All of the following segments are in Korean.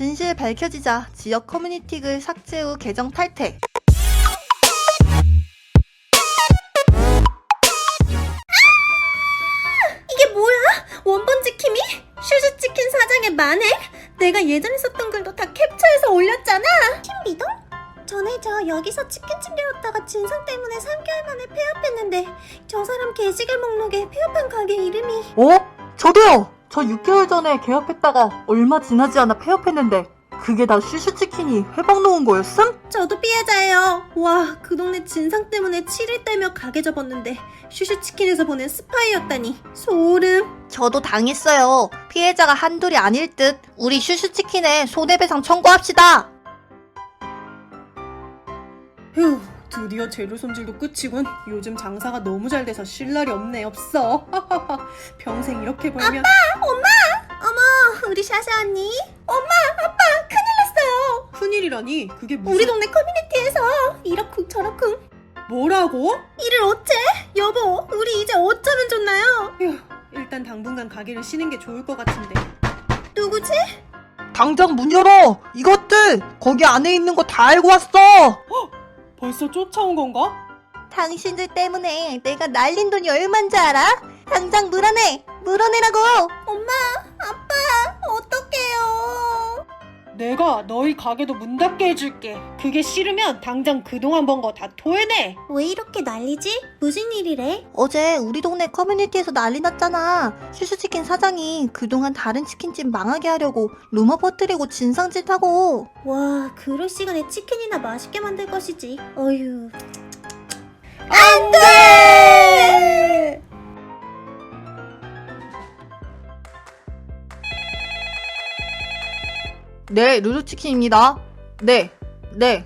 진실 밝혀지자 지역 커뮤니티 글 삭제 후 계정 탈퇴. 이게 뭐야? 원본 지킴이? 슈즈 치킨 사장의 만행? 내가 예전에 썼던 글도 다 캡처해서 올렸잖아. 팀비동? 전에 저 여기서 치킨집 열었다가 진상 때문에 3개월 만에 폐업했는데 저 사람 게시글 목록에 폐업한 가게 이름이 어? 저도요! 저 6개월 전에 개업했다가 얼마 지나지 않아 폐업했는데 그게 다 슈슈치킨이 회방 놓은 거였음? 저도 피해자예요. 와, 그 동네 진상 때문에 7일 떨며 가게 접었는데 슈슈치킨에서 보낸 스파이였다니 소름. 저도 당했어요. 피해자가 한둘이 아닐 듯. 우리 슈슈치킨에 손해배상 청구합시다. 휴, 드디어 재료 손질도 끝이군. 요즘 장사가 너무 잘 돼서 쉴 날이 없네, 없어. 평생 이렇게 벌면. 아빠, 엄마! 어머, 우리 샤샤 언니. 엄마, 아빠, 큰일 났어요. 큰일이라니? 그게 무슨. 우리 동네 커뮤니티에서 이렇쿵 저렇쿵. 뭐라고? 이를 어째? 여보, 우리 이제 어쩌면 좋나요? 휴, 일단 당분간 가게를 쉬는 게 좋을 것 같은데. 누구지? 당장 문 열어! 이것들! 거기 안에 있는 거 다 알고 왔어! 벌써 쫓아온 건가? 당신들 때문에 내가 날린 돈이 얼만지 알아? 당장 물어내! 물어내라고! 엄마, 아빠? 내가 너희 가게도 문 닫게 해줄게. 그게 싫으면 당장 그동안 번 거 다 토해내. 왜 이렇게 난리지? 무슨 일이래? 어제 우리 동네 커뮤니티에서 난리 났잖아. 슈슈치킨 사장이 그동안 다른 치킨집 망하게 하려고 루머 퍼뜨리고 진상짓 하고. 와, 그럴 시간에 치킨이나 맛있게 만들 것이지. 어휴. 네, 루루치킨입니다. 네, 네,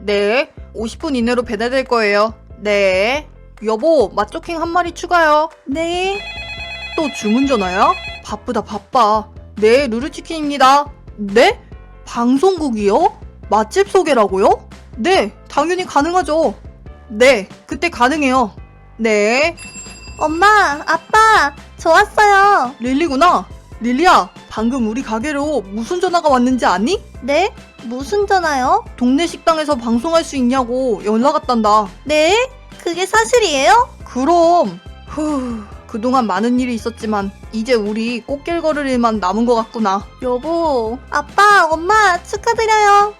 네. 50분 이내로 배달될 거예요. 네. 여보, 맛조킹 한 마리 추가요. 네. 또 주문 전화야? 바쁘다, 바빠. 네, 루루치킨입니다. 네? 방송국이요? 맛집 소개라고요? 네, 당연히 가능하죠. 네, 그때 가능해요. 네. 엄마, 아빠, 저 왔어요. 릴리구나. 릴리야, 방금 우리 가게로 무슨 전화가 왔는지 아니? 네? 무슨 전화요? 동네 식당에서 방송할 수 있냐고 연락 왔단다. 네? 그게 사실이에요? 그럼. 후, 그동안 많은 일이 있었지만 이제 우리 꽃길 걸을 일만 남은 것 같구나. 여보, 아빠, 엄마 축하드려요.